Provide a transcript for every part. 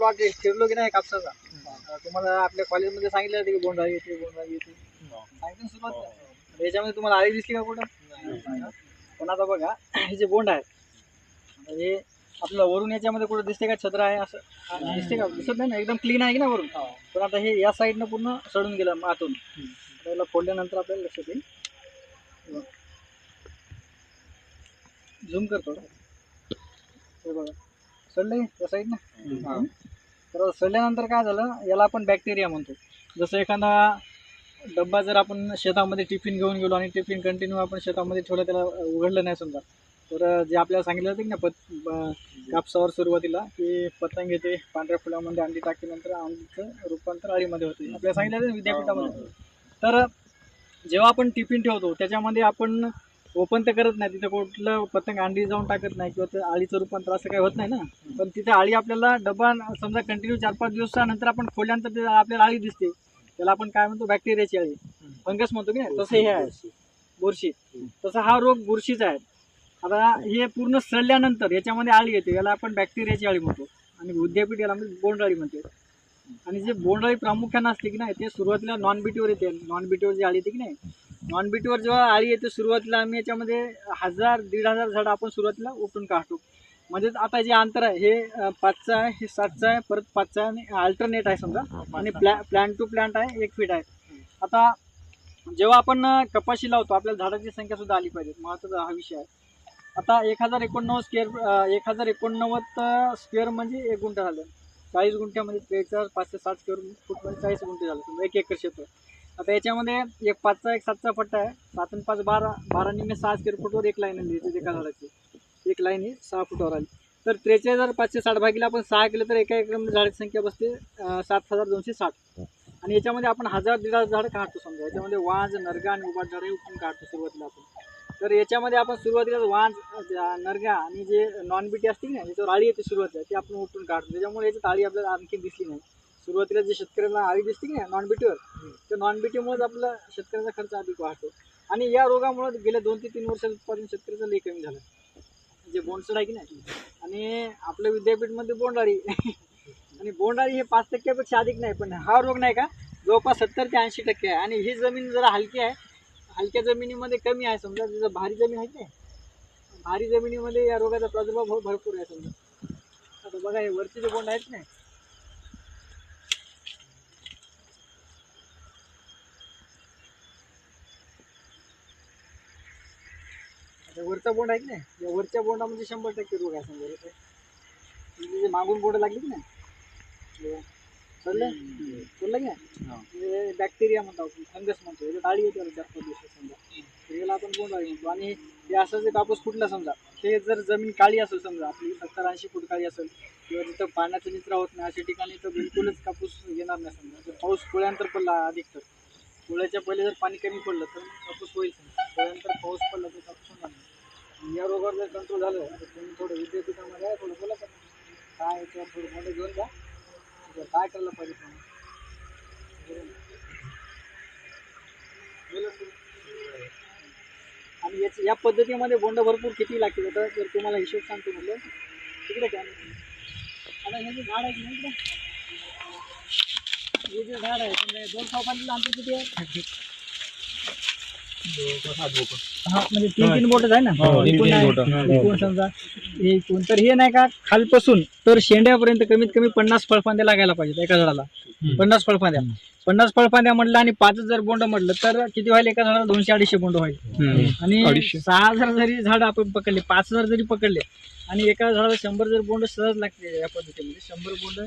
Plot फिरलो की नाही कापसाचा? तुम्हाला आपल्या कॉलेजमध्ये सांगितलं होतं की बोंडाळी येते बोंडाळी येते सांगितलं सुरुवात याच्यामध्ये तुम्हाला आळी दिसली का कुठं? पण आता बघा हे जे बोंड आहे हे आपल्याला वरून याच्यामध्ये कुठं दिसते का? छत्र आहे असं. हा, दिसते का? दिसत नाही ना? एकदम क्लीन आहे की ना वरून? पण आता हे या साईडनं पूर्ण सडून गेलं आतून. त्याला फोडल्यानंतर आपल्याला लक्षात येईल. झूम करतो हे बघा. सडलं या साईडनं. तर सडल्यानंतर काय झालं याला आपण बॅक्टेरिया म्हणतो. जसं एखादा डब्बा जर आपण शेतामध्ये टिफिन घेऊन गेलो आणि टिफिन कंटिन्यू आपण शेतामध्ये ठेवलं त्याला उघडलं नाही समजा. तर जे आपल्याला सांगितलं होतं की ना पत कापसावर सुरुवातीला की पतंग येते पांढऱ्या फुलामध्ये अंडी टाकल्यानंतर अंडीचं रूपांतर अळीमध्ये होते. आपल्याला सांगितलं होतं विद्यापीठामध्ये. तर जेव्हा आपण टिफिन ठेवतो त्याच्यामध्ये आपण ओपन तर करत नाही. तिथं कुठलं पतंग अंडी जाऊन टाकत नाही किंवा ते अळीचं रूपांतर असं काही होत नाही ना. पण तिथे अळी आपल्याला डबा समजा कंटिन्यू चार पाच दिवसानंतर आपण खोल्यानंतर ते आपल्याला अळी दिसते. त्याला आपण काय म्हणतो? बॅक्टेरियाची अळी फंगस म्हणतो की नाही? तसं हे आहे. बुरशी. तसा हा रोग बुरशीचा आहे. आता हे पूर्ण सडल्यानंतर याच्यामध्ये आळी येते. याला आपण बॅक्टेरियाची अळी म्हणतो. आणि विद्यापीठ याला म्हणजे बोंडाळी म्हणते. आणि जे बोंडाळी प्रामुख्यानं असते की नाही ते सुरुवातीला नॉन बीटीवर येते. नॉन बीटीवर जी अळी येते की नाही नॉन बीटीवर जेव्हा अळी येते सुरुवातीला आम्ही याच्यामध्ये हजार दीड हजार झाडं आपण सुरुवातीला उपटून काढतो. म्हणजे आता जे अंतर आहे हे पाचचं आहे हे सातचं आहे परत पाचचं आहे आणि अल्टरनेट आहे समजा. आणि प्लॅ प्लॅन टू प्लॅन्ट आहे एक फीट आहे. आता जेव्हा आपण कपाशी लावतो आपल्याला झाडाची संख्या सुद्धा आली पाहिजे. महत्त्वाचा हा विषय आहे. आता एक हजार एकोणनव्वद स्क्वेअर एक हजार एकोणनव्वद स्क्वेअर म्हणजे एक गुंठ झालं. चाळीस गुंठ्यामध्ये त्रेचाळीस पाचशे साठ स्क्वेअर फूटमध्ये चाळीस गुंठे झालं. समजा एक एकर क्षेत्र. आता याच्यामध्ये एक पाचचा एक सातचा पट्टा आहे. सात आणि पाच बारा बारा निम्मे सहा स्क्वेअर फुटवर एक लाईन आली त्याची एका झाडाची. एक लाईन ही सहा फुटावर आली. तर त्रेचाळीस हजार पाचशे साठ भागीला आपण सहा केलं तर एका एका झाडाची संख्या बसते सात हजार दोनशे साठ. आणि याच्यामध्ये आपण हजार दीड हजार झाडं काढतो समजा. याच्यामध्ये वांज नरगा आणि उभाट झाडं उपटून काढतो सुरुवातीला आपण. तर याच्यामध्ये आपण सुरुवातीला वांज नरगा आणि जे नॉन बीटी असते ना याच्यावर आळी येते सुरुवातीला ती आपण उपटून काढतो. त्याच्यामुळे याच्यात आळी आपल्याला आणखी दिसली नाही. सुरुवातीला जे शेतकऱ्यांना आळी दिसते की नाही नॉन बीटीवर तर नॉन बीटीमुळेच आपला शेतकऱ्याचा खर्च अधिक वाढतो. आणि या रोगामुळे गेल्या दोन ते तीन वर्षात उत्पादन शेतकऱ्याचं लई कमी झालं जे बोंडसड आहे की नाही आणि आपल्या विद्यापीठमध्ये बोंडाळी आणि बोंडाळी हे पाच टक्क्यापेक्षा अधिक नाही पण हा रोग नाही का जवळपास सत्तर ते ऐंशी टक्के आहे. आणि ही जमीन जरा हलकी आहे. हलक्या जमिनीमध्ये कमी आहे समजा जसं भारी जमीन आहे की भारी जमिनीमध्ये या रोगाचा प्रादुर्भाव भरपूर आहे समजा. आता बघा हे वरचे जे बोंड आहेत नाही वरचा बोंड आहे की नाही? या वरच्या बोंडामध्ये शंभर टक्के रोग आहे समजा म्हणजे जे मागून बोंड लागली की नाही? चाललं चाललं की नाही? बॅक्टेरिया म्हणतो आपण फंगस म्हणतो. याच्यात आळी येते याला जास्त दिवसात समजा. तर याला आपण बोंड म्हणतो. आणि हे असं जे कापूस फुटला समजा. ते जर जमीन काळी असेल समजा आपली सत्तर ऐंशी फूट काळी असेल किंवा जिथं पाण्याचा निचरा होत नाही अशा ठिकाणी तर बिलकुलच कापूस येणार नाही समजा. जर पाऊस पोळ्यानंतर पडला अधिक तर. पोळ्याच्या पहिले जर पाणी कमी पडलं तर कापूस होईल समजा. पोळ्यानंतर पाऊस पडला तर कापूस होणार नाही. या रोगावर जर कंट्रोल झालं तर तुम्ही थोडं विद्यापीठामध्ये आहे थोडं बोला सर. काय याच्यावर थोडं मोठं घेऊन जा. तर काय करायला पाहिजे तुम्ही बोला आणि याच या पद्धतीमध्ये बोंड भरपूर किती लागतील? आता जर तुम्हाला हिशोब सांगतो म्हटलं तिकडे काय आता हे जे झाड आहे की नाही इकडे? हे जे झाड आहे समजा दोन चौकांचं अंतर किती आहे? हा म्हणजे तीन तीन बोटच आहे ना? हो, तीन- एकूण तीन आहे. बोटं. एकूण समजा? हे एकूण तर हे नाही का खालपासून तर शेंड्यापर्यंत कमीत कमी पन्नास फळफांद्या लागायला पाहिजेत एका झाडाला. पन्नास फळफांद्या. पन्नास फळफांद्या म्हटलं आणि पाच जर बोंड म्हटलं तर किती व्हायला एका झाडाला? दोनशे अडीचशे बोंड व्हायला. आणि अडीचशे. सहा हजार जरी झाड आपण पकडले पाच हजार जरी पकडले आणि एका झाडाला शंभर जर बोंड सहज लागते या पद्धतीमध्ये शंभर बोंड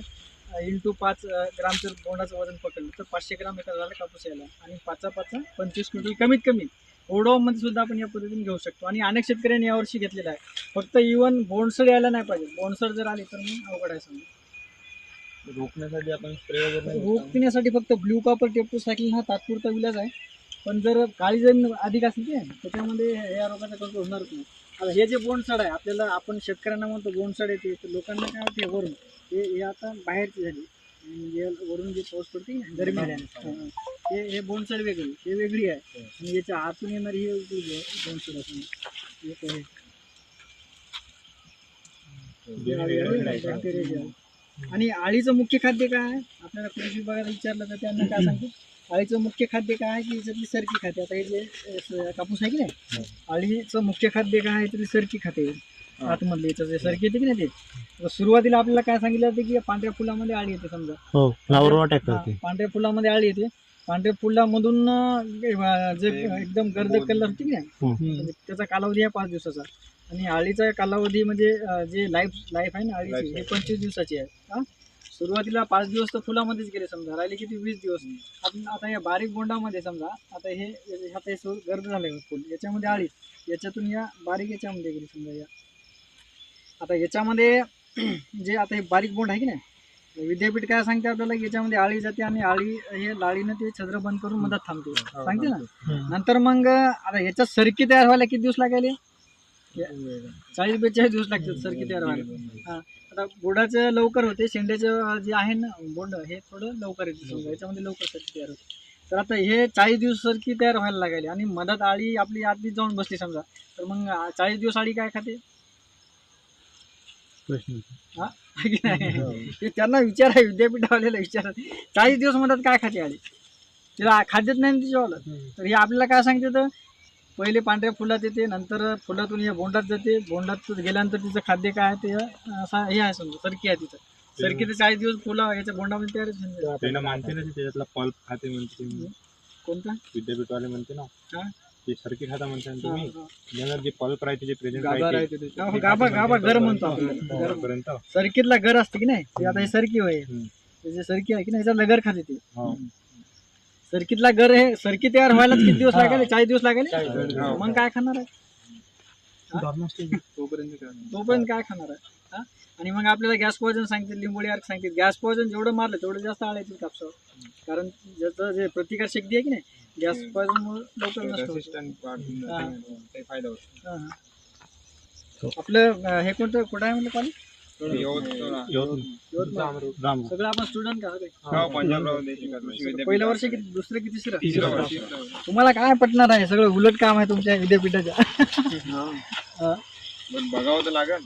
इंटू पाच अं, ग्रामचं बोंडाचं वजन पकडलं तर पाचशे ग्राम एका झाडाला कापूस यायला. आणि पाचा पाचा पंचवीस क्विंटल कमीत कमी. ओढोमध्ये सुद्धा आपण या पद्धतीने घेऊ शकतो. आणि अनेक शेतकऱ्यांनी यावर्षी घेतलेला आहे. फक्त इवन बोंडसड यायला नाही पाहिजे. बोंडसड जर आली तर मग अवघड आहे समजा. रोखण्यासाठी आपण स्प्रे वगैरे रोग पिण्यासाठी फक्त ब्ल्यू कॉपर टेप्टोसायक्लिन हा तात्पुरता विलाज आहे. पण जर काळी जमीन अधिक असेल की त्याच्यामध्ये या रोगाचा कंट्रोल होणारच नाही. आता हे जे बोंडसड आहे आपल्याला आपण शेतकऱ्यांना म्हणतो बोंडसड येते तर लोकांना काय वाटते वरून? हे हे आता बाहेरची झाली. हे वरून जे पाऊस पडते ना, गरमी हां. हे बोंडसड वेगळी हे वेगळी आहे. आणि याच्या आतून येणारी ही वेगळी आहे बोंडसड असं. हे काय? हे बॅक्टेरियाची आहे. आणि आळीचं मुख्य खाद्य काय आहे? आपल्याला कृषी विभागाला विचारलं तर त्यांना काय सांगते आळीचं मुख्य खाद्य काय आहे की याच्यातली सरकी खाते? आता हे जे कापूस आहे की नाही? आळीचं मुख्य खाद्य काय आहे? त्यातली सरकी खाते. आतमधली याचं जे सरकी येते की नाही ते? सुरुवातीला आपल्याला काय सांगितलं होतं की पांढऱ्या फुलामध्ये आळी येते समजा. हो हा, पांढऱ्या फुलामध्ये आळी येते. पांढऱ्या फुलामधून जे एकदम गर्द कलर होती की नाही त्याचा कालावधी आहे पाच दिवसाचा. आणि आळीचा कालावधी म्हणजे जे लाईफ लाईफ आहे ना आळीची हे पंचवीस दिवसाची आहे. हा? सुरुवातीला पाच दिवस तर फुलामध्येच गेले समजा. राहिले किती? वीस दिवस. आपण आता या बारीक बोंडामध्ये समजा आता हे आता हे गर्द झालं फुल. याच्यामध्ये आळी. याच्यातून या बारीक याच्यामध्ये गेली समजा या. आता याच्यामध्ये जे आता हे बारीक बोंड आहे की नाही विद्यापीठ काय सांगते आपल्याला की याच्यामध्ये आळी जाते आणि आळी हे लाळीनं ते छद्र बंद करून मदत थांबते. सांगते ना? नंतर मग आता याच्यात सरकी तयार व्हायला किती दिवस लागेल चाळीस बेचाळीस दिवस लागतात सरकी तयार व्हायला. हा. आता बोर्डाचं लवकर होते शेंड्याचं जे आहे ना बोंड हे थोडं लवकर येते समजा याच्यामध्ये लवकर सरकी तयार होते. तर आता हे चाळीस दिवस सरकी तयार व्हायला लागेल आणि मधात आळी आपली आधी जाऊन बसली समजा तर मग चाळीस दिवस आळी काय खाते? हा? है की नाही? ते त्यांना विचारा विद्यापीठावाल्याला विचारा. चाळीस दिवस मधात काय खाते आळी तिला खाद्यच नाही ना तिच्यावालं तर हे आपल्याला काय सांगते तर पहिले पांढऱ्या फुलात येते नंतर फुलातून हे बोंडात जाते. बोंडात गेल्यानंतर तिचं खाद्य काय आहे ते असं हे आहे समजा सरकी आहे तिचं सरकी तर चाळीस दिवस फुलं याच्या बोंडामध्ये तयार आहे. त्यांना मानते ना ते त्याच्यातला पल्प खाते म्हणते. कोणता? विद्यापीठवाले म्हणते ना. हा? ते सरकी खाता म्हणते ना तुम्ही. त्याच्यात जे पल्प राहते जे प्रेझेंट गाभा राहते ते. गाभा गाभा गर म्हणतो आपण गर. पर्यंत सरकीतला गर असते की नाही ते आता हे सरकी होय. हे जे सरकी आहे की नाही ह्याच्यातला गर खाते ते हो. सरकीतला गर हे सरकी तयार व्हायला किती दिवस लागेल चाळीस दिवस लागेल हो. मग काय खाणार आहे तोपर्यंत काय? तोपर्यंत काय खाणार आहे हा? आणि मग आपल्याला गॅस पॉयझन सांगते लिंबोळी अर्क सांगते गॅस पॉयझन जेवढं मारलं तेवढं जास्त आळायचं कापसावर कारण ज्याचं जे प्रतिकार शक्ती आहे की नाही गॅस पॉयझन लवकर नष्ट होते. Resistant वाढून हा. काही फायदा होतो. हा, हा. आपलं अं, हे कोणतं कुठं आहे म्हणलं कॉलेज राम सगळं आपण स्टुडंट का? सगळे पंजाबराव देशमुख कृषी विद्यापीठ. पहिलं वर्ष किती दुसरं किती तिसरं तिसरं वर्ष. तुम्हाला काय पटणार आहे? सगळं उलट काम आहे तुमच्या विद्यापीठाच्या. हा. पण बघावं तर लागेल.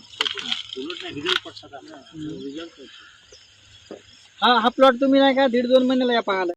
हा हा प्लॉट तुम्ही नाही का? दीड दोन महिन्याला या पाहायला.